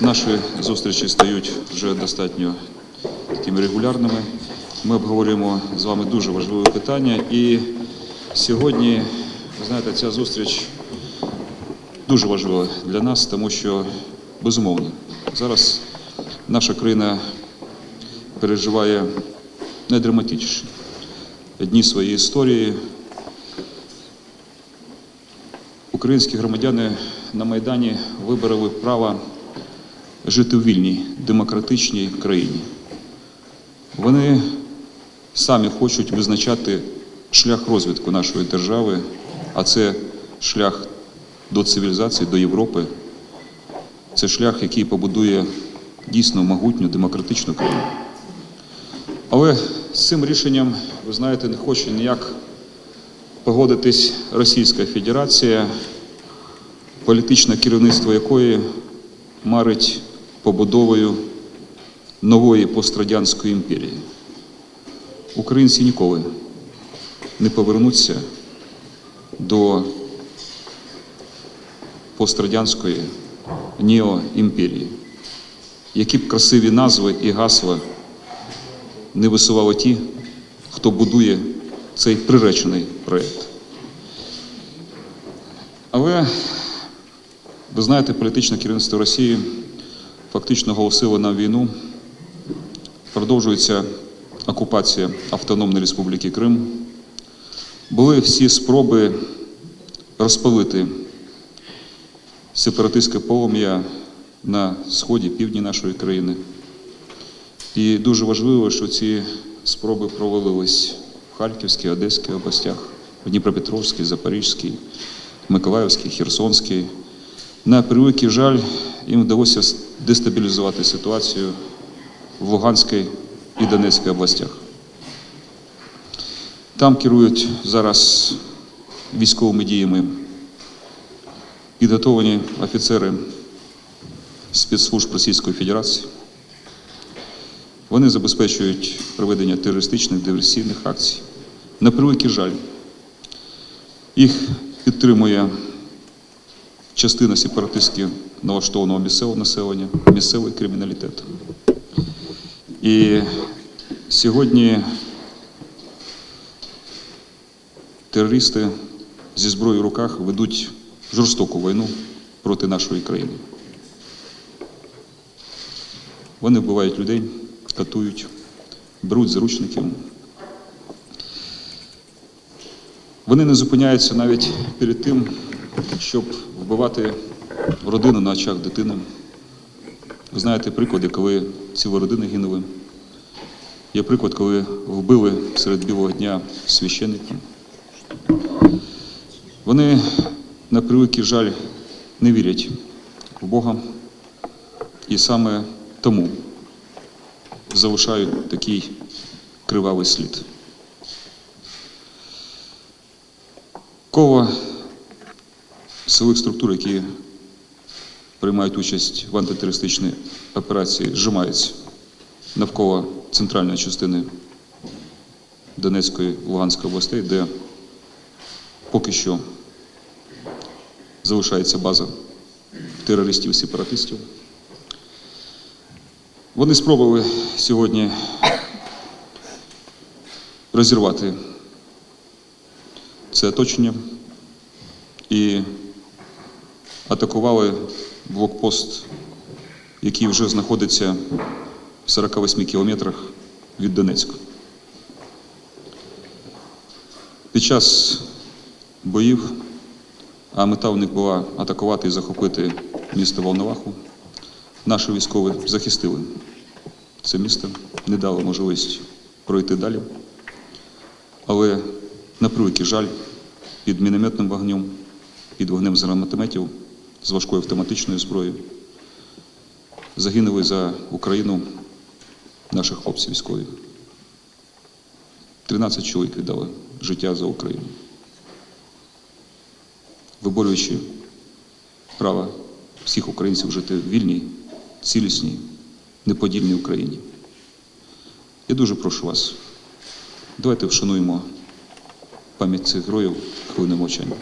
Наші зустрічі стають вже достатньо такими регулярними. Ми обговорюємо з вами дуже важливе питання. І сьогодні, ви знаєте, ця зустріч дуже важлива для нас, тому що безумовно зараз наша країна переживає найдраматичніші дні своєї історії. Українські громадяни на Майдані вибороли право жити в вільній демократичній країні. Вони самі хочуть визначати шлях розвитку нашої держави, а це шлях до цивілізації, до Європи. Це шлях, який побудує дійсно могутню демократичну країну. Але з цим рішенням, ви знаєте, не хоче ніяк погодитись Російська Федерація, політичне керівництво якої марить побудовою нової пострадянської імперії. Українці ніколи не повернуться до пострадянської неоімперії. Які б красиві назви і гасла не висували ті, хто будує цей приречений проєкт. Але, ви знаєте, політичне керівництво Росії фактично оголосило нам війну. Продовжується окупація Автономної Республіки Крим. Були всі спроби розпалити сепаратистське полум'я на сході, півдні нашої країни. І дуже важливо, що ці спроби провалились в Харківській, Одеській областях, в Дніпропетровській, Запорізькій, Миколаївській, Херсонській. На превеликий жаль, їм вдалося дестабілізувати ситуацію в Луганській і Донецькій областях. Там керують зараз військовими діями підготовлені офіцери спецслужб Російської Федерації. Вони забезпечують проведення терористичних диверсійних акцій. На превеликий жаль, їх підтримує частина сепаратистськи налаштованого місцевого населення, місцевий криміналітет. І сьогодні терористи зі зброєю в руках ведуть жорстоку війну проти нашої країни. Вони вбивають людей, катують, беруть заручників. Вони не зупиняються навіть перед тим, щоб вбивати родину на очах дитини. Ви знаєте приклади, коли цілі родини гинули. Є приклад, коли вбили серед білого дня священника. Вони, на превеликий жаль, не вірять в Бога. І саме тому залишають такий кривавий слід. Коло силових структур, які приймають участь в антитерористичній операції, зжимається навколо центральної частини Донецької Луганської областей, де поки що залишається база терористів-сепаратистів. Вони спробували сьогодні розірвати це оточення і атакували блокпост, який вже знаходиться в 48 кілометрах від Донецька. Під час боїв, а мета у них була атакувати і захопити місто Волноваху, наші військові захистили це місто, не дали можливість пройти далі. Але на превеликий жаль, під мінометним вогнем, під вогнем з гранатометів, з важкою автоматичною зброєю загинули за Україну наші хлопці військові. 13 чоловік віддали життя за Україну, виборюючи право всіх українців жити в вільній, цілісній, неподільній Україні. Я дуже прошу вас, давайте вшануємо пам'ять цих героїв хвилиною мовчання.